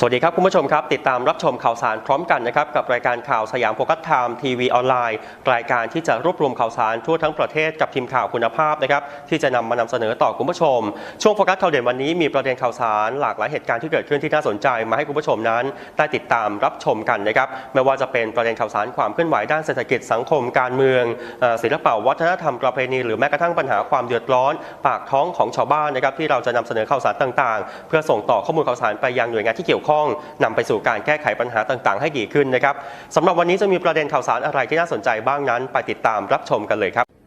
สวัสดีครับคุณผู้ชมครับ ติดตามรับชมข่าวสารพร้อมกันนะครับกับรายการข่าวสยามโฟกัสไทม์ทีวีออนไลน์ รายการที่จะรวบรวมข่าวสารทั่วทั้งประเทศกับทีมข่าวคุณภาพนะครับที่จะนำมานำเสนอต่อคุณผู้ชม ช่วงโฟกัสข่าวเด่นวันนี้มีประเด็นข่าวสารหลากหลายเหตุการณ์ที่เกิดขึ้นที่น่าสนใจมาให้คุณผู้ชมนั้น ได้ติดตามรับชมกันนะครับไม่ว่าจะเป็นประเด็นข่าวสารความเคลื่อนไหวด้านเศรษฐกิจสังคมการเมืองศิลปะวัฒนธรรมประเพณีหรือแม้กระทั่งปัญหาความเดือดร้อน ปากท้องของชาวบ้านนะครับที่เราจะนำเสนอข่าวสารต่าง ๆ เพื่อส่งต่อข้อมูลข่าวสารไปยังหน่วยงานที่เกี่ยวข้องนำไปสู่การแก้ไขปัญหาต่างๆ ให้ดีขึ้นนะครับสำหรับวันนี้จะมีประเด็นข่าวสารอะไรที่น่าสนใจบ้างนั้น ไปติดตามรับชมกันเลยครับ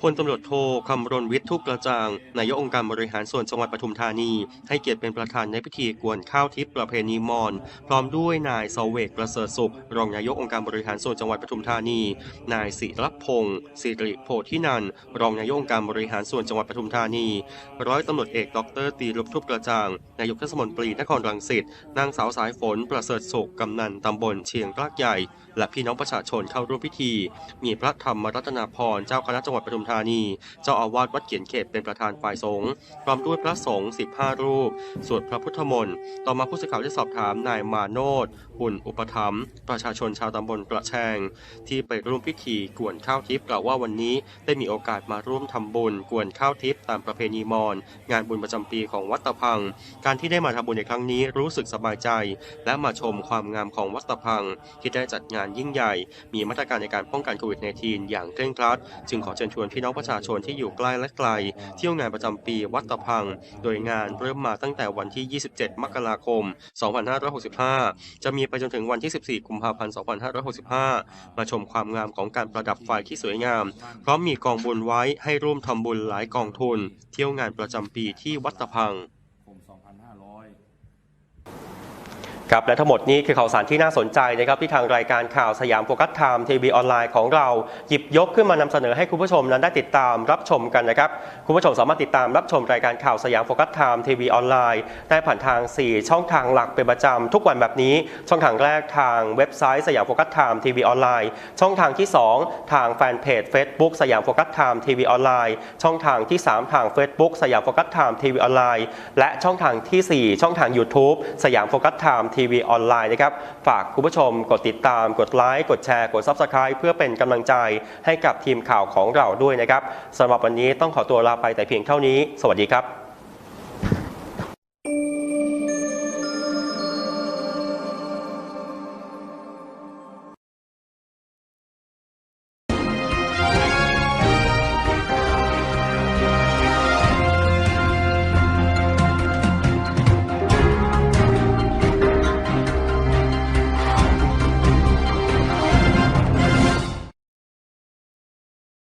พลตำรวจโทคำรณวิทย์ทุกกระจ่าง นายกองค์การบริหารส่วนจังหวัดปทุมธานี ให้เกียรติเป็นประธานในพิธีกวนข้าวทิพย์ประเพณีมอญพร้อมด้วยนายเสเวกประเสริฐสุข รองนายกองค์การบริหารส่วนจังหวัดปทุมธานี นายศิรพงศ์สิริโพธินันรองนายกองค์การบริหารส่วนจังหวัดปทุมธานี ร้อยตำรวจเอกดรตีรบทุบกระจ่าง นายกเทศมนตรีนครรังสิต นางสาวสายฝนประเสริฐสุขกำนันตำบลเชียงรากใหญ่ และพี่น้องประชาชนเข้าร่วมพิธี มีพระธรรมรัตนาพรเจ้าคณะจังหวัดปทุมธานี เจ้าอาวาสวัดเขียนเขตเป็นประธานฝ่ายสงฆ์พร้อมด้วยพระสงฆ์15 รูป สวดพระพุทธมนต์ ต่อมาผู้สื่อข่าวได้สอบถามนายมาโนดหุ่นอุปถัมภ์ประชาชนชาวตำบลประแชง ที่ไปร่วมพิธีกวนข้าวทิพย์กล่าวว่าวันนี้ได้มีโอกาสมาร่วมทำบุญกวนข้าวทิพย์ตามประเพณีมอญงานบุญประจำปีของวัดตะพัง การที่ได้มาทำบุญในครั้งนี้รู้สึกสบายใจ และมาชมความงามของวัดตะพัง ที่ได้จัดงานยิ่งใหญ่ มีมาตรการในการป้องกันโควิด -19 อย่างเคร่งครัด จึงขอเชิญชวนพี่น้องประชาชนที่อยู่ใกล้และไกล เที่ยวงานประจำปีวัดตะพัง โดยงานเริ่มมาตั้งแต่วันที่ 27 มกราคม 2565 จะมีไปจนถึงวันที่ 14 กุมภาพันธ์ 2565 มาชมความงามของการประดับไฟที่สวยงาม พร้อมมีกองบุญไว้ให้ร่วมทำบุญหลายกองทุน เที่ยวงานประจำปีที่วัดตะพังผม2,500 ครับและทั้งหมดนี้คือข่าวสารที่น่าสนใจนะครับที่ทางรายการข่าวสยามโฟกัสไทม์ทีวีออนไลน์ของเราหยิบยกขึ้นมานำเสนอให้คุณผู้ชมนั้นได้ติดตามรับชมกันนะครับคุณผู้ชมสามารถติดตามรับชมรายการข่าวสยามโฟกัสไทม์ทีวีออนไลน์ได้ผ่านทาง 4 ช่องทางหลักเป็นประจำทุกวันแบบนี้ ช่องทางแรกทางเว็บไซต์สยามโฟกัสไทม์ทีวีออนไลน์ช่องทางที่ 2 ทางแฟนเพจ Facebook สยามโฟกัสไทม์ทีวีออนไลน์ช่องทางที่ 3 ทาง Facebook สยามโฟกัสไทม์ทีวีออนไลน์และช่องทางทีสี่4 ช่องทาง YouTube สยามโฟกัสไทม์ทีวีออนไลน์นะครับ ฝากคุณผู้ชมกดติดตาม กดไลค์ กดแชร์ กด Subscribe เพื่อเป็นกำลังใจให้กับทีมข่าวของเราด้วยนะครับสำหรับวันนี้ต้องขอตัวลาไปแต่เพียงเท่านี้ สวัสดีครับ